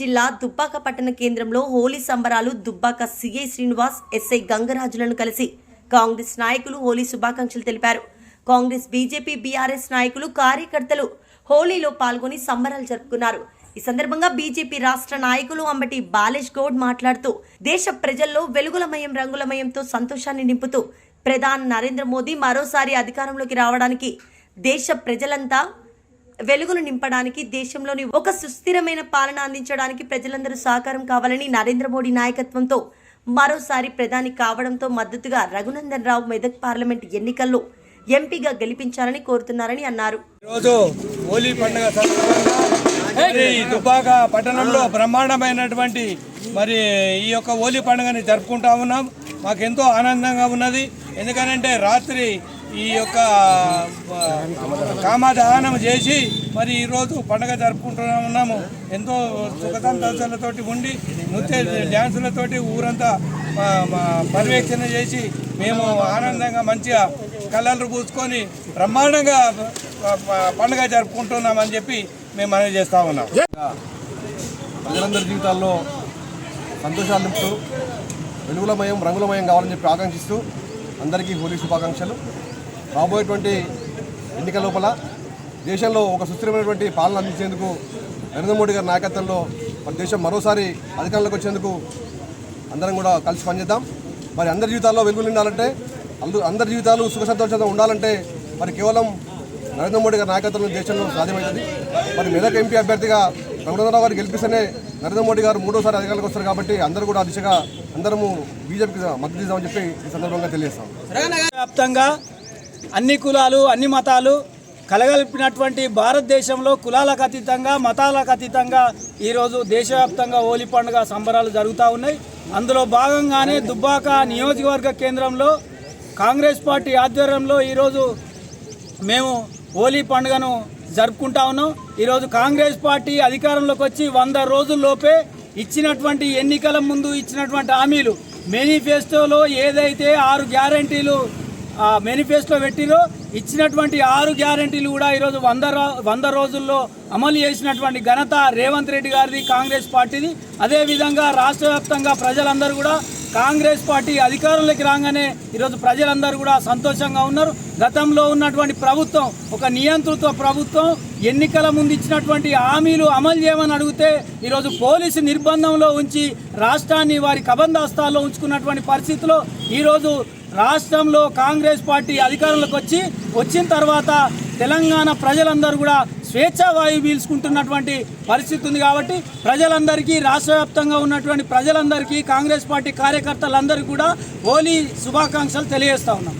జిల్లా దుబ్బాక పట్టణ కేంద్రంలో హోలీ సంబరాలు దుబ్బాక సిఐ శ్రీనివాస్ ఎస్ఐ గంగరాజులను కలిసి కాంగ్రెస్ నాయకులు హోలీ శుభాకాంక్షలు తెలిపారు. కాంగ్రెస్ బీజేపీ బీఆర్ఎస్ నాయకులు కార్యకర్తలు హోలీలో పాల్గొని సంబరాలు జరుపుకున్నారు. ఈ సందర్భంగా బీజేపీ రాష్ట్ర నాయకులు అంబటి బాలేష్ గౌడ్ మాట్లాడుతూ దేశ ప్రజల్లో వెలుగులమయం రంగులమయంతో సంతోషాన్ని నింపుతూ ప్రధాని నరేంద్ర మోదీ మరోసారి అధికారంలోకి రావడానికి దేశ ప్రజలంతా వెలుగులు నింపడానికి దేశంలోని ఒక సుస్థిరమైన పాలన అందించడానికి ప్రజలందరూ సహకారం కావాలని నరేంద్ర మోడీ నాయకత్వంతో మరోసారి ప్రధాని కావడంతో మద్దతుగా రఘునందన్ రావు మెదక్ పార్లమెంట్ ఎన్నికల్లో ఎంపీగా గెలిపించాలని కోరుతున్నారని అన్నారు. ఈరోజు హోలీ పండుగ సందర్భంగా ఈ పట్టణంలో బ్రహ్మాండమైనటువంటి మరి ఈ యొక్క హోలీ పండుగని జరుపుకుంటా ఉన్నాం. మాకెంతో ఆనందంగా ఉన్నది. ఎందుకనంటే రాత్రి ఈ యొక్క కామదహనం చేసి మరి ఈరోజు పండగ జరుపుకుంటూ ఉన్నాము. ఎంతో సుఖసంతోషాలతోటి ఉండి నృత్య డ్యాన్సులతోటి ఊరంతా పర్యవేక్షణ చేసి మేము ఆనందంగా మంచిగా కళ్ళలు పూసుకొని బ్రహ్మాండంగా పండగ పండుగ జరుపుకుంటున్నామని చెప్పి మేము మనవి చేస్తా ఉన్నాం. ప్రజలందరి జీవితాల్లో సంతోషాలు నింపుతూ వెలుగులమయం రంగులమయం కావాలని చెప్పి ఆకాంక్షిస్తూ అందరికీ హోలీ శుభాకాంక్షలు. రాబోయేటువంటి ఎన్నికల లోపల దేశంలో ఒక సుస్థిరమైనటువంటి పాలన అందించేందుకు నరేంద్ర మోడీ గారి నాయకత్వంలో మన దేశం మరోసారి అధికారంలోకి వచ్చేందుకు అందరం కూడా కలిసి పనిచేద్దాం. మరి అందరి జీవితాల్లో వెలుగులు నిండాలంటే అందు అందరి జీవితాలు సుఖ సంతోషంగా ఉండాలంటే మరి కేవలం నరేంద్ర మోడీ గారి నాయకత్వంలో దేశంలో సాధ్యమవుతుంది. మరి మెదక్ ఎంపీ అభ్యర్థిగా రఘునందరావు గారు గెలిపిస్తేనే నరేంద్ర మోడీ గారు మూడోసారి అధికారులకు వస్తారు కాబట్టి అందరూ కూడా ఆ దిశగా అందరము బీజేపీకి మద్దతు ఇద్దామని చెప్పి ఈ సందర్భంగా తెలియజేస్తాం. వ్యాప్తంగా అన్ని కులాలు అన్ని మతాలు కలగలిపినటువంటి భారతదేశంలో కులాలకు అతీతంగా మతాలకు అతీతంగా ఈరోజు దేశవ్యాప్తంగా హోలీ పండుగ సంబరాలు జరుగుతూ ఉన్నాయి. అందులో భాగంగానే దుబ్బాక నియోజకవర్గ కేంద్రంలో కాంగ్రెస్ పార్టీ ఆధ్వర్యంలో ఈరోజు మేము హోలీ పండుగను జరుపుకుంటా ఉన్నాం. ఈరోజు కాంగ్రెస్ పార్టీ అధికారంలోకి వచ్చి వంద రోజుల్లోపే ఇచ్చినటువంటి ఎన్నికల ముందు ఇచ్చినటువంటి హామీలు మేనిఫెస్టోలో ఏదైతే ఆరు గ్యారంటీలు మేనిఫెస్టో పెట్టిరో. ఇచ్చినటువంటి ఆరు గ్యారంటీలు కూడా ఈరోజు వంద రో- వంద రోజుల్లో అమలు చేసినటువంటి ఘనత రేవంత్ రెడ్డి గారిది కాంగ్రెస్ పార్టీది. అదేవిధంగా రాష్ట్ర వ్యాప్తంగా ప్రజలందరూ కూడా కాంగ్రెస్ పార్టీ అధికారంలోకి రాగానే ఈరోజు ప్రజలందరూ కూడా సంతోషంగా ఉన్నారు. గతంలో ఉన్నటువంటి ప్రభుత్వం ఒక నియంతృత్వ ప్రభుత్వం ఎన్నికల ముందు ఇచ్చినటువంటి హామీలు అమలు చేయమని అడిగితే ఈరోజు పోలీసు నిర్బంధంలో ఉంచి రాష్ట్రాన్ని వారి కబంధాస్తాల్లో ఉంచుకున్నటువంటి పరిస్థితిలో ఈరోజు రాష్ట్రంలో కాంగ్రెస్ పార్టీ అధికారంలోకి వచ్చి వచ్చిన తర్వాత తెలంగాణ ప్రజలందరూ కూడా స్వేచ్ఛా వాయువు పీల్చుకుంటున్నటువంటి పరిస్థితి ఉంది కాబట్టి ప్రజలందరికీ రాష్ట్రవ్యాప్తంగా ఉన్నటువంటి ప్రజలందరికీ కాంగ్రెస్ పార్టీ కార్యకర్తలందరికీ కూడా హోలీ శుభాకాంక్షలు తెలియజేస్తా ఉన్నాం.